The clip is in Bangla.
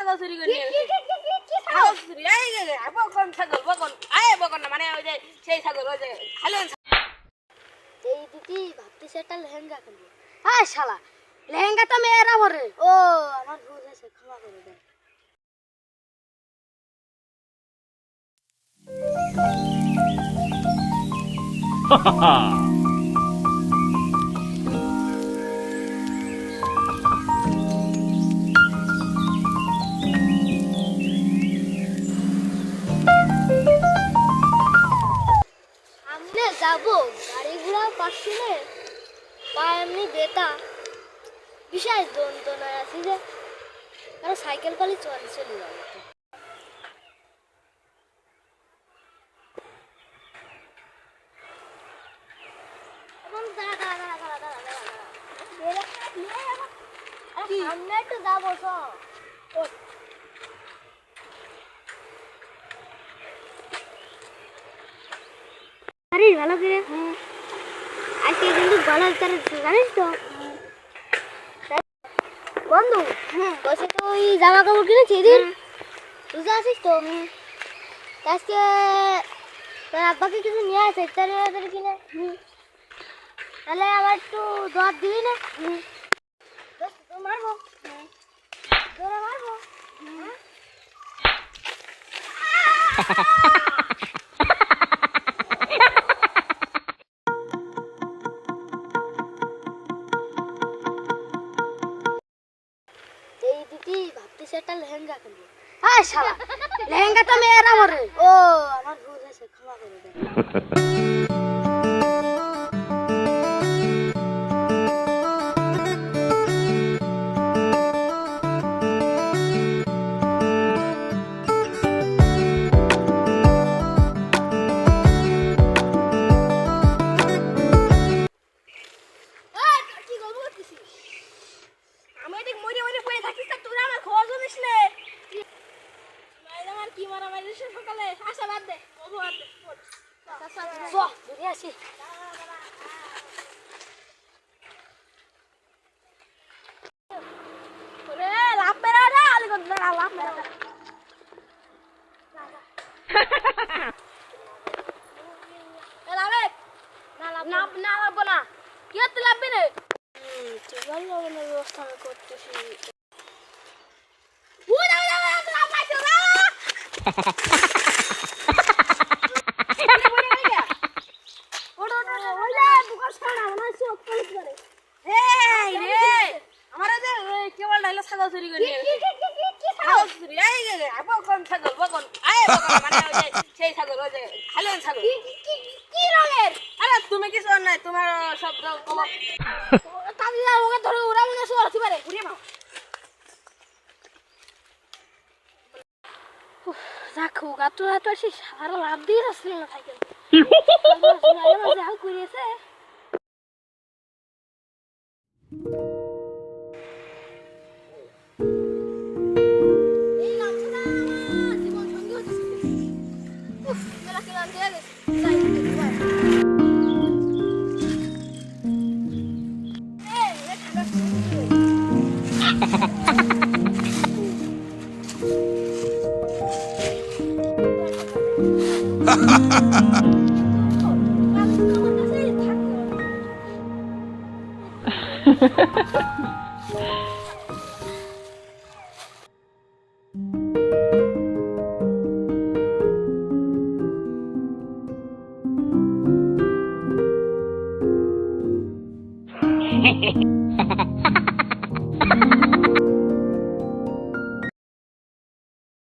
ছাগল করে ছাগল চুরি বকন ছাগল বকন আয় বকন মানে ওই যে সেই ছাগল ওই যে হালুন এই দিদি ভাবতেছে একটা লেহেঙ্গা কিনবো আয় শালা লেহেঙ্গা তো মেয়েরা ভরে ও আমার ভুল হয়েছে ক্ষমা করে দেয় Ha ha ha! যাব, গাড়ি ঘোড়া পাচ্ছি না পা এমনি বেতা। বিশাল যন্ত্রণায় আছি যে। আর সাইকেল পালি চলে চলে যাব সামনে একটু যাব সব আরে ভালো করে? আজকে কিন্তু গলার তার জানিস তো? বন্ধু বসে তো ওই জামা কাপড় কিনেছি এদিন। বুঝতে আছিস তো? আজকে তোর আব্বাকে কিছু নিয়ে আসে তাহলে তাহলে কিনে। তাহলে আবার একটু দর দিবি না? মারবো মারবো একটা লেহেঙ্গা কিনবো হ্যাঁ শালা লেহেঙ্গা তো মেয়েরা ভরে ও আমার ভুল হয়েছে ক্ষমা করে দেন। আমি এদিক মরে মরে পড়ে থাকিস নিস নে? আমার কি মারা মারি সকালে? আসা বাদ দে। গল্প বাদ দে। ঘুরে আসি। লাভ মেরা আলি কর না লাভ মেরা লাভে না কি লাভবে রে আমার ব্যবস্থা আমি করতেছি। তুমি কিছু নাই তোমার শব্দ কম তাহলে ওকে ধরে উড়া মনে সর হতে পারে ঘুরে যাক হোক হাত আসি সারা লাভ দিয়ে আসলে না জাল করিয়েছে কাল তো আমার কাছেই থাকতো।